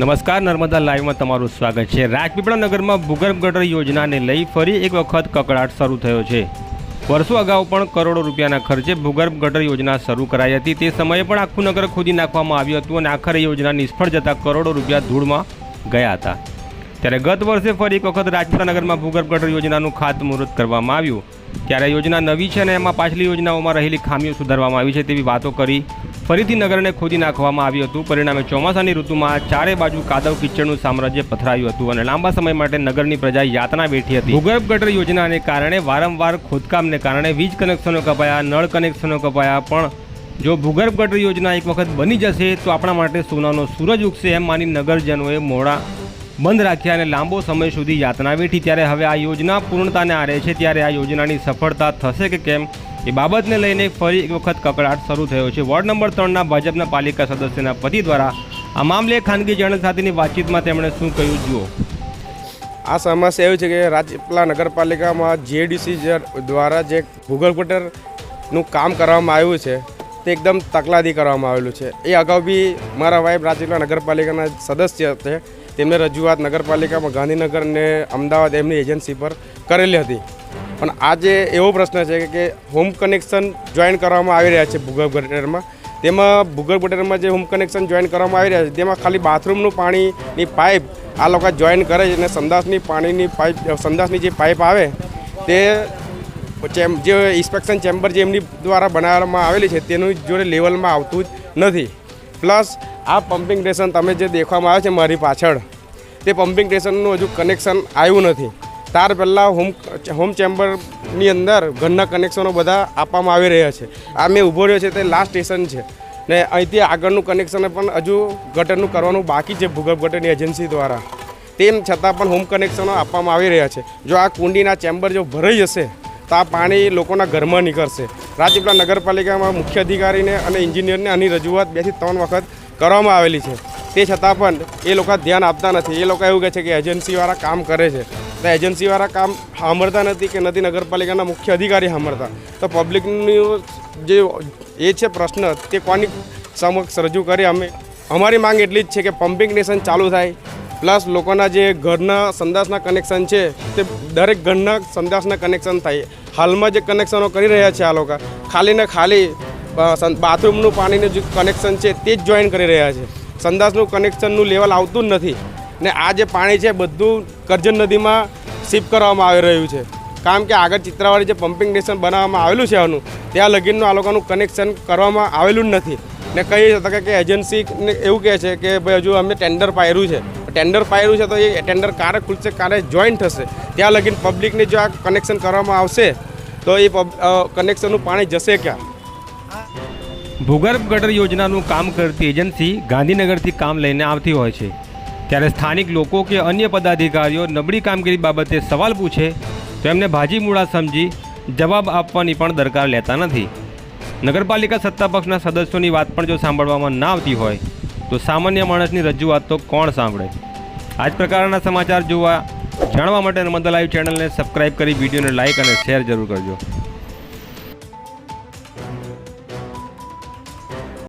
નમસ્કાર, નર્મદા લાઈવમાં તમારું સ્વાગત છે. રાજપીપળા નગરમાં ભૂગર્ભ ગટર યોજનાને લઈ ફરી એક વખત કકડાટ શરૂ થયો છે. વર્ષો અગાઉ પણ કરોડો રૂપિયાના ખર્ચે ભૂગર્ભ ગટર યોજના શરૂ કરાઈ હતી. તે સમયે પણ આખું નગર ખોદી નાખવામાં આવ્યું હતું અને આખરે યોજના નિષ્ફળ જતાં કરોડો રૂપિયા ધૂળમાં ગયા હતા. ત્યારે ગત વર્ષે ફરી એક વખત રાજપીપળા નગરમાં ભૂગર્ભ ગટર યોજનાનું ખાતમુહૂર્ત કરવામાં આવ્યું. ત્યારે યોજના નવી છે અને એમાં પાછલી યોજનાઓમાં રહેલી ખામીઓ સુધારવામાં આવી છે તેવી વાતો કરી ફરીથી નગરને ખોદી નાખવામાં આવ્યું હતું. પરિણામે ચોમાસાની ઋતુમાં ચારે બાજુ કાદવ કિચડનું સામ્રાજ્ય પથરાયું હતું અને લાંબા સમય માટે નગરની પ્રજા યાતના વેઠી હતી. ભૂગર્ભ ગટર યોજનાને કારણે વારંવાર ખોદકામને કારણે વીજ કનેક્શનો કપાયા, નળ કનેક્શનો કપાયા. પણ જો ભૂગર્ભ ગટર યોજના એક વખત બની જશે, તો આપણા માટે સોનાનો સૂરજ ઉગશે એમ માની નગરજનોએ મોડા બંધ રાખ્યા અને લાંબો સમય સુધી યાતના વેઠી. ત્યારે હવે આ યોજના પૂર્ણતાને આરે છે. ત્યારે આ યોજનાની સફળતા થશે કે કેમ? એ બાબતને લઈને ફરી એક વખત કકડાટ શરૂ થયો છે. વોર્ડ નંબર ત્રણના ભાજપના પાલિકા સદસ્યના પતિ દ્વારા આ મામલે ખાનગી ચેનલ સાથેની વાતચીતમાં તેમણે શું કહ્યું, જુઓ. આ સમસ્યા એવી છે કે રાજપીપળા નગરપાલિકામાં જેડીસી દ્વારા જે ભૂગલ ગટરનું કામ કરવામાં આવ્યું છે, તે એકદમ તકલાદી કરવામાં આવેલું છે. એ અગાઉ બી મારા વાઇફ રાજપીપળા નગરપાલિકાના સદસ્ય છે. તેમને રજૂઆત નગરપાલિકામાં ગાંધીનગર અને અમદાવાદ એમની એજન્સી પર કરેલી હતી. પણ આજે એવો પ્રશ્ન છે કે હોમ કનેક્શન જોઈન કરવામાં આવી રહ્યા છે ભૂગર્ભ ગટરમાં. તેમાં ભૂગર્ભ ગટરમાં જે હોમ કનેક્શન જોઈન કરવામાં આવી રહ્યા છે, તેમાં ખાલી બાથરૂમનું પાણીની પાઇપ આ લોકો જોઈન કરે છે અને સંદાસની પાણીની પાઇપ સંદાસની જે પાઇપ આવે, તે ચેમ, જે ઇન્સ્પેક્શન ચેમ્બર જે એમની દ્વારા બનાવવામાં આવેલી છે, તેનું જોડે લેવલમાં આવતું જ નથી. પ્લસ આ પમ્પિંગ સ્ટેશન તમે જે દેખવામાં આવે છે મારી પાછળ, તે પમ્પિંગ સ્ટેશનનું હજુ કનેક્શન આવ્યું નથી. તાર પહેલાં હોમ હોમ ચેમ્બરની અંદર ઘરના કનેક્શનો બધા આપવામાં આવી રહ્યા છે. આ મેં ઊભો રહ્યો છે તે લાસ્ટ સ્ટેશન છે. ને અહીંથી આગળનું કનેક્શન પણ હજુ ગટરનું કરવાનું બાકી છે ભૂગર્ભ ગટરની એજન્સી દ્વારા. તેમ છતાં પણ હોમ કનેક્શનો આપવામાં આવી રહ્યા છે. જો આ કુંડીના ચેમ્બર જો ભરાઈ જશે, તો આ પાણી લોકોના ઘરમાં નીકળશે. રાજપીપળા નગરપાલિકામાં મુખ્ય અધિકારીને અને એન્જિનિયરને આની રજૂઆત બેથી ત્રણ વખત કરવામાં આવેલી છે. તે છતાં પણ એ લોકો ધ્યાન આપતા નથી. એ લોકો એવું કહે છે કે એજન્સીવાળા કામ કરે છે. તો એજન્સીવાળા કામ સાંભળતા નથી કે નથી નગરપાલિકાના મુખ્ય અધિકારી સાંભળતા. તો પબ્લિકનું જે એ છે પ્રશ્ન, તે કોની સમક્ષ રજૂ કરી? અમે, અમારી માંગ એટલી જ છે કે પમ્પિંગ સ્ટેશન ચાલુ થાય. પ્લસ લોકોના જે ઘરના સંદાસના કનેક્શન છે, તે દરેક ઘરના સંદાસના કનેક્શન થાય. હાલમાં જે કનેક્શનો કરી રહ્યા છે આ લોકો, ખાલી ને ખાલી બાથરૂમનું પાણીનું જે કનેક્શન છે, તે જ જોઈન કરી રહ્યા છે. સંદાસનું કનેક્શનનું લેવલ આવતું નથી. ને આ જે પાણી છે, બધું કરજણ નદીમાં શિફ્ટ કરવામાં આવી રહ્યું છે. કારણ કે આગળ ચિત્રાવાડી જે પમ્પિંગ સ્ટેશન બનાવવામાં આવેલું છે આનું, ત્યાં લગીનનું આ લોકોનું કનેક્શન કરવામાં આવેલું જ નથી. ને કહી શકે કે એજન્સી એવું કહે છે કે ભાઈ હજુ અમે ટેન્ડર પાયરું છે. ટેન્ડર પાયરું છે તો એ ટેન્ડર ક્યારે ખુલશે ક્યારે જોઈન્ટ થશે. ત્યાં લગીન પબ્લિકને જો આ કનેક્શન કરવામાં આવશે, તો એ કનેક્શનનું પાણી જશે ક્યાં? ભૂગર્ભ ગટર યોજનાનું કામ કરતી એજન્સી ગાંધીનગરથી કામ લઈને આવતી હોય છે. ત્યારે સ્થાનિક લોકો કે અન્ય પદાધિકારીઓ નબળી કામગીરી બાબતે સવાલ પૂછે, તો એમને ભાજી મૂળા સમજી જવાબ આપવાની પણ દરકાર લેતા નથી. નગરપાલિકા સત્તાપક્ષના સદસ્યોની વાત પણ જો સાંભળવામાં ના આવતી હોય, તો સામાન્ય માણસની રજૂઆત તો કોણ સાંભળે? આ જ પ્રકારના સમાચાર જોવા, જાણવા માટે નર્મદા લાઈવ ચેનલને સબસ્ક્રાઈબ કરી વિડીયોને લાઇક અને શેર જરૂર કરજો.